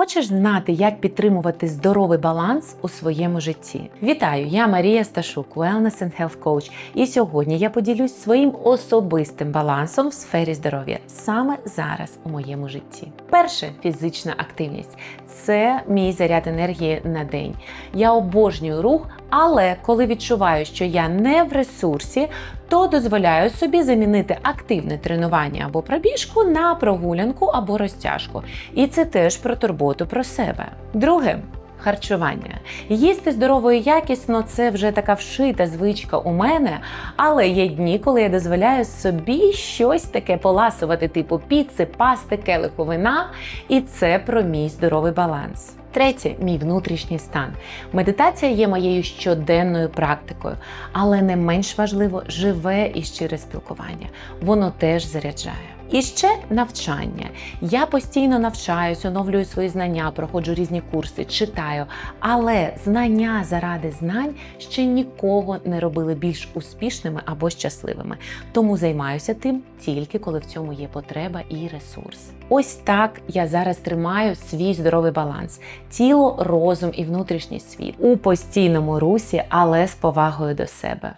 Хочеш знати, як підтримувати здоровий баланс у своєму житті? Вітаю! Я Марія Сташук, Wellness and Health Coach. І сьогодні я поділюсь своїм особистим балансом в сфері здоров'я саме зараз у моєму житті. Перше фізична активність це мій заряд енергії на день. Я обожнюю рух, але коли відчуваю, що я не в ресурсі, то дозволяю собі замінити активне тренування або пробіжку на прогулянку або розтяжку. І це теж про турботу про себе. Друге. Харчування. Їсти здорово і якісно це вже така вшита звичка у мене, але є дні, коли я дозволяю собі щось таке поласувати, типу піци, пасти, келиху і це про мій здоровий баланс. Третє мій внутрішній стан. Медитація є моєю щоденною практикою, але не менш важливо живе і щире спілкування. Воно теж заряджає. І ще навчання. Я постійно навчаюсь, оновлюю свої знання, проходжу різні курси, читаю. Але знання заради знань ще нікого не робили більш успішними або щасливими. Тому займаюся тим тільки коли в цьому є потреба і ресурс. Ось так я зараз тримаю свій здоровий баланс: тіло, розум і внутрішній світ у постійному русі, але з повагою до себе.